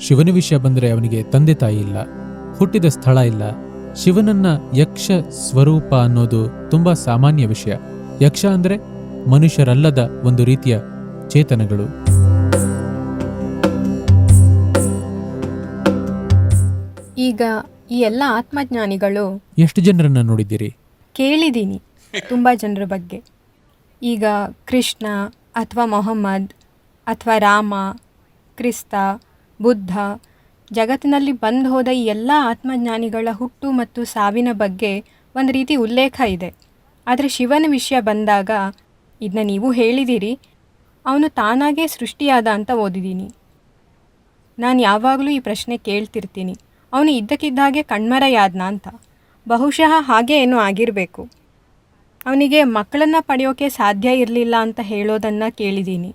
ಶಿವನ ವಿಷಯ ಬಂದರೆ ಅವನಿಗೆ ತಂದೆ ತಾಯಿ ಇಲ್ಲ ಹುಟ್ಟಿದ ಸ್ಥಳ ಇಲ್ಲ. ಶಿವನನ್ನ ಯಕ್ಷ ಸ್ವರೂಪ ಅನ್ನೋದು ತುಂಬಾ ಸಾಮಾನ್ಯ ವಿಷಯ. ಯಕ್ಷ ಅಂದ್ರೆ ಮನುಷ್ಯರಲ್ಲದ ಒಂದು ರೀತಿಯ ಚೇತನಗಳು. ಈಗ ಈ ಎಲ್ಲ ಆತ್ಮಜ್ಞಾನಿಗಳು ಎಷ್ಟು ಜನರನ್ನ ನೋಡಿದ್ದೀರಿ? ಕೇಳಿದ್ದೀನಿ ತುಂಬ ಜನರ ಬಗ್ಗೆ. ಈಗ ಕೃಷ್ಣ ಅಥವಾ ಮೊಹಮ್ಮದ್ ಅಥವಾ ರಾಮ ಕ್ರಿಸ್ತ ಬುದ್ಧ, ಜಗತ್ತಿನಲ್ಲಿ ಬಂದು ಹೋದ ಈ ಎಲ್ಲ ಆತ್ಮಜ್ಞಾನಿಗಳ ಹುಟ್ಟು ಮತ್ತು ಸಾವಿನ ಬಗ್ಗೆ ಒಂದು ರೀತಿ ಉಲ್ಲೇಖ ಇದೆ. ಆದರೆ ಶಿವನ ವಿಷಯ ಬಂದಾಗ ಇದನ್ನ ನೀವು ಹೇಳಿದ್ದೀರಿ ಅವನು ತಾನಾಗೇ ಸೃಷ್ಟಿಯಾದ ಅಂತ ಓದಿದ್ದೀನಿ ನಾನು ಯಾವಾಗಲೂ ಈ ಪ್ರಶ್ನೆ ಕೇಳ್ತಿರ್ತೀನಿ, ಅವನು ಇದ್ದಕ್ಕಿದ್ದಾಗೆ ಕಣ್ಮರೆಯಾದ್ನ ಅಂತ. ಬಹುಶಃ ಹಾಗೆ ಏನೋ ಆಗಿರಬೇಕು. ಅವನಿಗೆ ಮಕ್ಕಳನ್ನು ಪಡೆಯೋಕೆ ಸಾಧ್ಯ ಇರಲಿಲ್ಲ ಅಂತ ಹೇಳೋದನ್ನು ಕೇಳಿದ್ದೀನಿ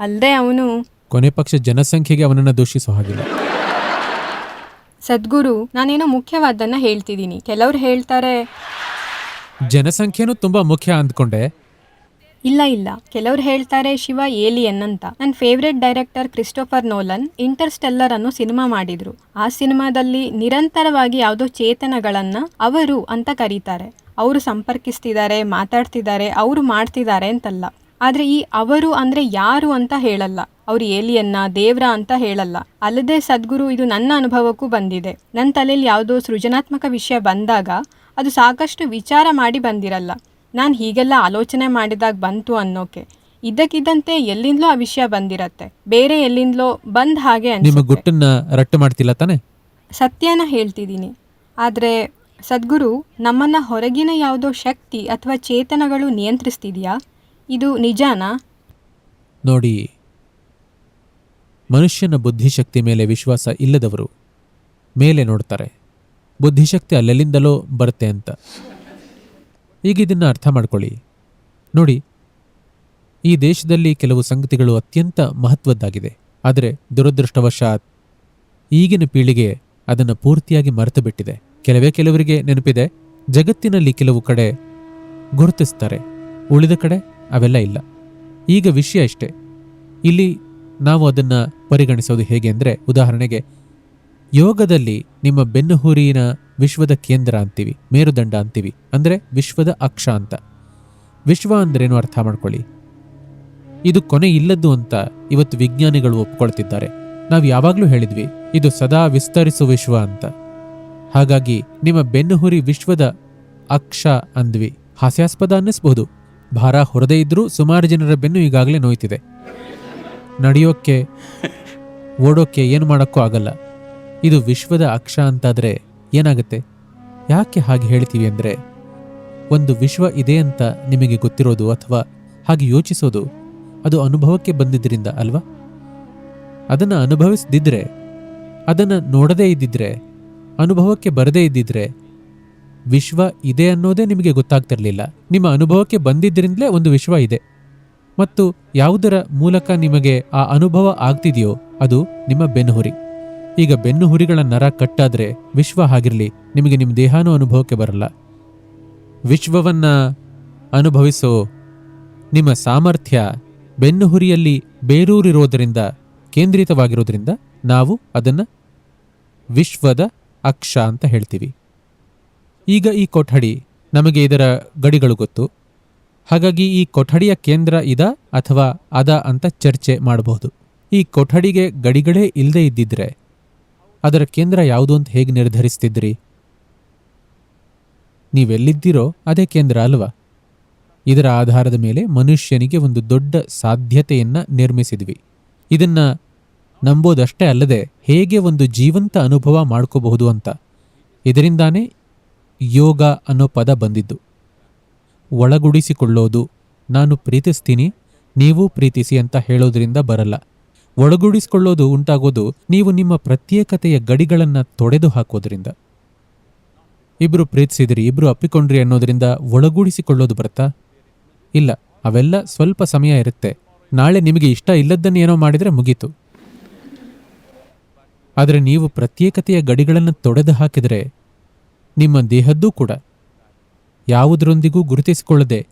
ಅಲ್ಲದೆ ಅವನು ಕೊನೆ ಪಕ್ಷ ಜನಸಂಖ್ಯೆಗೆ ಅವನನ್ನ ದೂಷಿಸೋ ಹಾಗಿಲ್ಲ. ಸದ್ಗುರು ನಾನೇನೋ ಮುಖ್ಯವಾದನ್ನ ಹೇಳ್ತಿದ್ದೀನಿ. ಕೆಲವ್ರು ಹೇಳ್ತಾರೆ. ಜನಸಂಖ್ಯೆನೂ ತುಂಬಾ ಮುಖ್ಯ ಅಂದ್ಕೊಂಡೆ. ಇಲ್ಲ ಇಲ್ಲ. ಕೆಲವ್ರು ಹೇಳ್ತಾರೆ ಶಿವ ಏಲಿಯನ್ ಅಂತ. ನನ್ನ favourite director Christopher Nolan Interstellar ಅನ್ನೋ ಸಿನಿಮಾ ಮಾಡಿದ್ರು. ಆ ಸಿನಿಮಾದಲ್ಲಿ ನಿರಂತರವಾಗಿ ಯಾವುದೋ ಚೇತನಗಳನ್ನ ಅವರು ಅಂತ ಕರೀತಾರೆ. ಅವರು ಸಂಪರ್ಕಿಸ್ತಿದ್ದಾರೆ ಮಾತಾಡ್ತಿದ್ದಾರೆ ಅವರು ಮಾಡ್ತಿದ್ದಾರೆ ಅಂತಲ್ಲ. ಆದ್ರೆ ಈ ಅವರು ಅಂದ್ರೆ ಯಾರು ಅಂತ ಹೇಳಲ್ಲ. ಅವ್ರು ಏಲಿಯನ್ನ ದೇವ್ರ ಅಂತ ಹೇಳಲ್ಲ. ಅಲ್ಲದೆ ಸದ್ಗುರು ಇದು ನನ್ನ ಅನುಭವಕ್ಕೂ ಬಂದಿದೆ. ನನ್ನ ತಲೆಯಲ್ಲಿ ಯಾವುದೋ ಸೃಜನಾತ್ಮಕ ವಿಷಯ ಬಂದಾಗ ಅದು ಸಾಕಷ್ಟು ವಿಚಾರ ಮಾಡಿ ಬಂದಿರಲ್ಲ. ನಾನು ಹೀಗೆಲ್ಲ ಆಲೋಚನೆ ಮಾಡಿದಾಗ ಬಂತು ಅನ್ನೋಕೆ. ಇದ್ದಕ್ಕಿದ್ದಂತೆ ಎಲ್ಲಿಂದಲೋ ಆ ವಿಷಯ ಬಂದಿರತ್ತೆ. ಬೇರೆ ಎಲ್ಲಿಂದಲೋ ಬಂದ ಹಾಗೆ ನಿಮ್ಮ ಗುಟ್ಟನ್ನ ರಟ್ಟು ಮಾಡ್ತಿಲ್ಲ ತಾನೆ? ಸತ್ಯನ ಹೇಳ್ತಿದ್ದೀನಿ. ಆದರೆ ಸದ್ಗುರು ನಮ್ಮನ್ನ ಹೊರಗಿನ ಯಾವುದೋ ಶಕ್ತಿ ಅಥವಾ ಚೇತನಗಳು ನಿಯಂತ್ರಿಸ್ತಿದೆಯಾ? ಇದು ನಿಜಾನಾ? ನೋಡಿ ಮನುಷ್ಯನ ಬುದ್ಧಿಶಕ್ತಿ ಮೇಲೆ ವಿಶ್ವಾಸ ಇಲ್ಲದವರು ಮೇಲೆ ನೋಡ್ತಾರೆ. ಬುದ್ಧಿಶಕ್ತಿ ಅಲ್ಲೆಲ್ಲಿಂದಲೋ ಬರುತ್ತೆ ಅಂತ. ಈಗ ಇದನ್ನು ಅರ್ಥ ಮಾಡ್ಕೊಳ್ಳಿ. ನೋಡಿ, ಈ ದೇಶದಲ್ಲಿ ಕೆಲವು ಸಂಗತಿಗಳು ಅತ್ಯಂತ ಮಹತ್ವದ್ದಾಗಿದೆ. ಆದರೆ ದುರದೃಷ್ಟವಶಾತ್ ಈಗಿನ ಪೀಳಿಗೆ ಅದನ್ನು ಪೂರ್ತಿಯಾಗಿ ಮರೆತು ಬಿಟ್ಟಿದೆ. ಕೆಲವೇ ಕೆಲವರಿಗೆ ನೆನಪಿದೆ, ಜಗತ್ತಿನಲ್ಲಿ ಕೆಲವು ಕಡೆ ಗುರುತಿಸ್ತಾರೆ. ಉಳಿದ ಕಡೆ ಅವೆಲ್ಲ ಇಲ್ಲ. ಈಗ ವಿಷಯ ಇಷ್ಟೇ. ಇಲ್ಲಿ ನಾವು ಅದನ್ನು ಪರಿಗಣಿಸೋದು ಹೇಗೆ ಅಂದರೆ, ಉದಾಹರಣೆಗೆ, ಯೋಗದಲ್ಲಿ ನಿಮ್ಮ ಬೆನ್ನುಹುರಿನ ವಿಶ್ವದ ಕೇಂದ್ರ ಅಂತೀವಿ, ಮೇರುದಂಡ ಅಂತೀವಿ, ಅಂದರೆ ವಿಶ್ವದ ಅಕ್ಷ ಅಂತ. ವಿಶ್ವ ಅಂದ್ರೇನು ಅರ್ಥ ಮಾಡ್ಕೊಳ್ಳಿ? ಇದು ಕೊನೆ ಇಲ್ಲದ್ದು ಅಂತ ಇವತ್ತು ವಿಜ್ಞಾನಿಗಳು ಒಪ್ಕೊಳ್ತಿದ್ದಾರೆ. ನಾವು ಯಾವಾಗಲೂ ಹೇಳಿದ್ವಿ, ಇದು ಸದಾ ವಿಸ್ತರಿಸುವ ವಿಶ್ವ ಅಂತ. ಹಾಗಾಗಿ ನಿಮ್ಮ ಬೆನ್ನುಹುರಿ ವಿಶ್ವದ ಅಕ್ಷ ಅಂದ್ವಿ. ಹಾಸ್ಯಾಸ್ಪದ ಅನ್ನಿಸ್ಬಹುದು ಭಾರ ಹೊರದೇ ಇದ್ರೂ ಸುಮಾರು ಜನರ ಬೆನ್ನು ಈಗಾಗಲೇ ನೋಯ್ತಿದೆ. ನಡೆಯೋಕ್ಕೆ ಓಡೋಕ್ಕೆ ಏನು ಮಾಡೋಕ್ಕೂ ಆಗಲ್ಲ. ಇದು ವಿಶ್ವದ ಅಕ್ಷ ಅಂತಾದರೆ ಏನಾಗುತ್ತೆ? ಯಾಕೆ ಹಾಗೆ ಹೇಳ್ತೀವಿ ಅಂದರೆ, ಒಂದು ವಿಶ್ವ ಇದೆ ಅಂತ ನಿಮಗೆ ಗೊತ್ತಿರೋದು ಅಥವಾ ಹಾಗೆ ಯೋಚಿಸೋದು ಅದು ಅನುಭವಕ್ಕೆ ಬಂದಿದ್ದರಿಂದ ಅಲ್ವಾ? ಅದನ್ನು ಅನುಭವಿಸದಿದ್ರೆ, ಅದನ್ನು ನೋಡದೇ ಇದ್ದಿದ್ರೆ, ಅನುಭವಕ್ಕೆ ಬರದೇ ಇದ್ದಿದ್ರೆ, ವಿಶ್ವ ಇದೆ ಅನ್ನೋದೇ ನಿಮಗೆ ಗೊತ್ತಾಗ್ತಿರಲಿಲ್ಲ. ನಿಮ್ಮ ಅನುಭವಕ್ಕೆ ಬಂದಿದ್ದರಿಂದಲೇ ಒಂದು ವಿಶ್ವ ಇದೆ. ಮತ್ತು ಯಾವುದರ ಮೂಲಕ ನಿಮಗೆ ಆ ಅನುಭವ ಆಗ್ತಿದೆಯೋ ಅದು ನಿಮ್ಮ ಬೆನ್ನುಹುರಿ. ಈಗ ಬೆನ್ನುಹುರಿಗಳ ನರ ಕಟ್ಟಾದರೆ ವಿಶ್ವ ಆಗಿರಲಿ ನಿಮಗೆ ನಿಮ್ಮ ದೇಹಾನೂ ಅನುಭವಕ್ಕೆ ಬರಲ್ಲ. ವಿಶ್ವವನ್ನು ಅನುಭವಿಸೋ ನಿಮ್ಮ ಸಾಮರ್ಥ್ಯ ಬೆನ್ನುಹುರಿಯಲ್ಲಿ ಬೇರೂರಿರೋದರಿಂದ, ಕೇಂದ್ರಿತವಾಗಿರೋದ್ರಿಂದ ನಾವು ಅದನ್ನು ವಿಶ್ವದ ಅಕ್ಷ ಅಂತ ಹೇಳ್ತೀವಿ. ಈಗ ಈ ಕೊಠಡಿ ನಮಗೆ ಇದರ ಗಡಿಗಳು ಗೊತ್ತು. ಹಾಗಾಗಿ ಈ ಕೊಠಡಿಯ ಕೇಂದ್ರ ಇದ ಅಥವಾ ಅದ ಅಂತ ಚರ್ಚೆ ಮಾಡಬಹುದು. ಈ ಕೊಠಡಿಗೆ ಗಡಿಗಳೇ ಇಲ್ಲದೆ ಇದ್ದಿದ್ರೆ ಅದರ ಕೇಂದ್ರ ಯಾವುದು ಅಂತ ಹೇಗೆ ನಿರ್ಧರಿಸ್ತಿದ್ರಿ? ನೀವೆಲ್ಲಿದ್ದೀರೋ ಅದೇ ಕೇಂದ್ರ ಅಲ್ವಾ? ಇದರ ಆಧಾರದ ಮೇಲೆ ಮನುಷ್ಯನಿಗೆ ಒಂದು ದೊಡ್ಡ ಸಾಧ್ಯತೆಯನ್ನ ನಿರ್ಮಿಸಿದ್ವಿ. ಇದನ್ನ ನಂಬೋದಷ್ಟೇ ಅಲ್ಲದೆ ಹೇಗೆ ಒಂದು ಜೀವಂತ ಅನುಭವ ಮಾಡ್ಕೋಬಹುದು ಅಂತ. ಇದರಿಂದಾನೇ ಯೋಗ ಅನ್ನೋ ಪದ ಬಂದಿದ್ದು. ಒಳಗುಡಿಸಿಕೊಳ್ಳೋದು. ನಾನು ಪ್ರೀತಿಸ್ತೀನಿ, ನೀವು ಪ್ರೀತಿಸಿ ಅಂತ ಹೇಳೋದ್ರಿಂದ ಬರಲ್ಲ. ಒಳಗೂಡಿಸಿಕೊಳ್ಳೋದು ಉಂಟಾಗೋದು ನೀವು ನಿಮ್ಮ ಪ್ರತ್ಯೇಕತೆಯ ಗಡಿಗಳನ್ನು ತೊಡೆದು ಹಾಕೋದ್ರಿಂದ. ಇಬ್ರು ಪ್ರೀತಿಸಿದ್ರಿ, ಇಬ್ರು ಅಪ್ಪಿಕೊಂಡ್ರಿ ಅನ್ನೋದ್ರಿಂದ ಒಳಗೂಡಿಸಿಕೊಳ್ಳೋದು ಬರುತ್ತಾ? ಇಲ್ಲ, ಅವೆಲ್ಲ ಸ್ವಲ್ಪ ಸಮಯ ಇರುತ್ತೆ. ನಾಳೆ ನಿಮಗೆ ಇಷ್ಟ ಇಲ್ಲದ್ದನ್ನು ಏನೋ ಮಾಡಿದ್ರೆ ಮುಗೀತು. ಆದರೆ ನೀವು ಪ್ರತ್ಯೇಕತೆಯ ಗಡಿಗಳನ್ನು ತೊಡೆದು ಹಾಕಿದರೆ ನಿಮ್ಮ ದೇಹದ್ದೂ ಕೂಡ. ಯಾವುದರೊಂದಿಗೂ ಗುರುತಿಸಿಕೊಳ್ಳದೆ.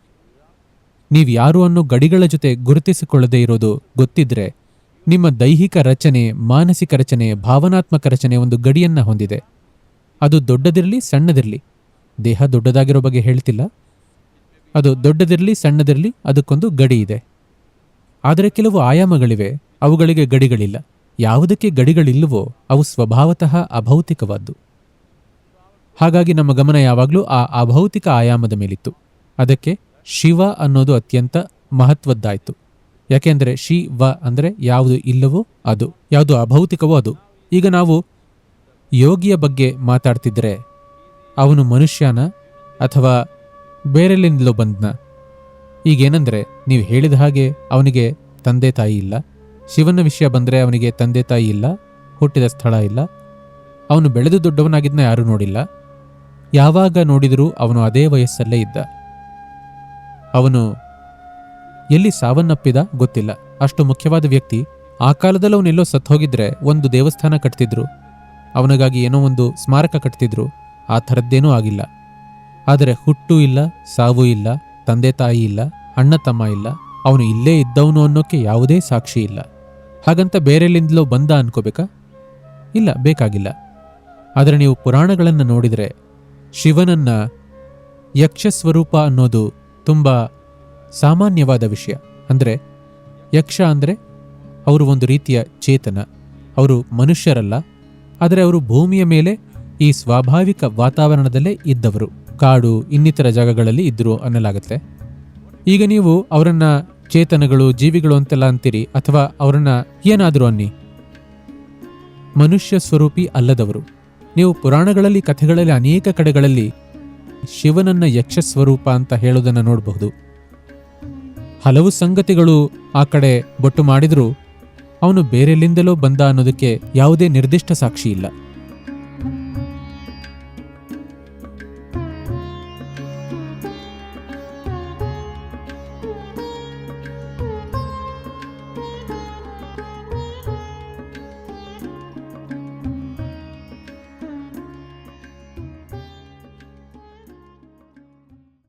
ನೀವು ಯಾರು ಅನ್ನೋ ಗಡಿಗಳ ಜೊತೆ ಗುರುತಿಸಿಕೊಳ್ಳದೆ ಇರೋದು ಗೊತ್ತಿದ್ರೆ, ನಿಮ್ಮ ದೈಹಿಕ ರಚನೆ, ಮಾನಸಿಕ ರಚನೆ, ಭಾವನಾತ್ಮಕ ರಚನೆ ಒಂದು ಗಡಿಯನ್ನು ಹೊಂದಿದೆ. ಅದು ದೊಡ್ಡದಿರಲಿ ಸಣ್ಣದಿರಲಿ. ದೇಹ ದೊಡ್ಡದಾಗಿರೋ ಬಗ್ಗೆ ಹೇಳ್ತಿಲ್ಲ. ಅದು ದೊಡ್ಡದಿರಲಿ ಸಣ್ಣದಿರಲಿ ಅದಕ್ಕೊಂದು ಗಡಿ ಇದೆ. ಆದರೆ ಕೆಲವು ಆಯಾಮಗಳಿವೆ, ಅವುಗಳಿಗೆ ಗಡಿಗಳಿಲ್ಲ. ಯಾವುದಕ್ಕೆ ಗಡಿಗಳಿಲ್ಲವೋ ಅವು ಸ್ವಭಾವತಃ ಅಭೌತಿಕವಾದ್ದು. ಹಾಗಾಗಿ ನಮ್ಮ ಗಮನ ಯಾವಾಗಲೂ ಆ ಅಭೌತಿಕ ಆಯಾಮದ ಮೇಲಿತ್ತು. ಅದಕ್ಕೆ ಶಿವ ಅನ್ನೋದು ಅತ್ಯಂತ ಮಹತ್ವದ್ದಾಯಿತು. ಯಾಕೆಂದರೆ ಶಿವ ಅಂದರೆ ಯಾವುದು ಇಲ್ಲವೋ ಅದು, ಯಾವುದು ಅಭೌತಿಕವೋ ಅದು. ಈಗ ನಾವು ಯೋಗಿಯ ಬಗ್ಗೆ ಮಾತಾಡ್ತಿದ್ರೆ ಅವನು ಮನುಷ್ಯನ ಅಥವಾ ಬೇರೆಲ್ಲಿಂದಲೋ ಬಂದ್ನ. ಈಗೇನೆಂದರೆ ನೀವು ಹೇಳಿದ ಹಾಗೆ ಅವನಿಗೆ ತಂದೆ ತಾಯಿ ಇಲ್ಲ. ಶಿವನ ವಿಷಯ ಬಂದರೆ ಅವನಿಗೆ ತಂದೆ ತಾಯಿ ಇಲ್ಲ, ಹುಟ್ಟಿದ ಸ್ಥಳ ಇಲ್ಲ. ಅವನು ಬೆಳೆದು ದೊಡ್ಡವನಾಗಿದ್ದನ್ನ ಯಾರೂ ನೋಡಿಲ್ಲ. ಯಾವಾಗ ನೋಡಿದರೂ ಅವನು ಅದೇ ವಯಸ್ಸಲ್ಲೇ ಇದ್ದ. ಅವನು ಎಲ್ಲಿ ಸಾವನ್ನಪ್ಪಿದ ಗೊತ್ತಿಲ್ಲ. ಅಷ್ಟು ಮುಖ್ಯವಾದ ವ್ಯಕ್ತಿ ಆ ಕಾಲದಲ್ಲಿ ಅವನೆಲ್ಲೋ ಸತ್ತೋಗಿದ್ರೆ ಒಂದು ದೇವಸ್ಥಾನ ಕಟ್ತಿದ್ರು. ಅವನಿಗಾಗಿ ಏನೋ ಒಂದು ಸ್ಮಾರಕ ಕಟ್ತಿದ್ರು. ಆ ಥರದ್ದೇನೂ ಆಗಿಲ್ಲ. ಆದರೆ ಹುಟ್ಟು ಇಲ್ಲ, ಸಾವು ಇಲ್ಲ, ತಂದೆ ತಾಯಿ ಇಲ್ಲ, ಅಣ್ಣ ತಮ್ಮ ಇಲ್ಲ, ಅವನು ಇಲ್ಲೇ ಇದ್ದವನು ಅನ್ನೋಕ್ಕೆ ಯಾವುದೇ ಸಾಕ್ಷಿ ಇಲ್ಲ. ಹಾಗಂತ ಬೇರೆಲ್ಲಿಂದಲೋ ಬಂದ ಅನ್ಕೋಬೇಕಾ? ಇಲ್ಲ, ಬೇಕಾಗಿಲ್ಲ. ಆದರೆ ನೀವು ಪುರಾಣಗಳನ್ನು ನೋಡಿದರೆ ಶಿವನನ್ನ ಯಕ್ಷ ಸ್ವರೂಪ ಅನ್ನೋದು ತುಂಬ ಸಾಮಾನ್ಯವಾದ ವಿಷಯ. ಅಂದರೆ ಯಕ್ಷ ಅಂದರೆ ಅವರು ಒಂದು ರೀತಿಯ ಚೇತನ. ಅವರು ಮನುಷ್ಯರಲ್ಲ, ಆದರೆ ಅವರು ಭೂಮಿಯ ಮೇಲೆ ಈ ಸ್ವಾಭಾವಿಕ ವಾತಾವರಣದಲ್ಲೇ ಇದ್ದವರು. ಕಾಡು, ಇನ್ನಿತರ ಜಾಗಗಳಲ್ಲಿ ಇದ್ದರು ಅನ್ನಲಾಗುತ್ತೆ. ಈಗ ನೀವು ಅವರನ್ನ ಚೇತನಗಳು, ಜೀವಿಗಳು ಅಂತೆಲ್ಲ ಅಂತೀರಿ, ಅಥವಾ ಅವರನ್ನ ಏನಾದರೂ ಅನ್ನಿ? ಮನುಷ್ಯ ಸ್ವರೂಪಿ ಅಲ್ಲದವರು. ನೀವು ಪುರಾಣಗಳಲ್ಲಿ, ಕಥೆಗಳಲ್ಲಿ, ಅನೇಕ ಕಡೆಗಳಲ್ಲಿ ಶಿವನನ್ನ ಯಕ್ಷ ಸ್ವರೂಪ ಅಂತ ಹೇಳೋದನ್ನ ನೋಡಬಹುದು. ಹಲವು ಸಂಗತಿಗಳು ಆ ಕಡೆ ಬೊಟ್ಟು ಮಾಡಿದರೂ. ಅವನು ಬೇರೆಲ್ಲಿಂದಲೋ ಬಂದ ಅನ್ನೋದಕ್ಕೆ ಯಾವುದೇ ನಿರ್ದಿಷ್ಟ ಸಾಕ್ಷಿ ಇಲ್ಲ.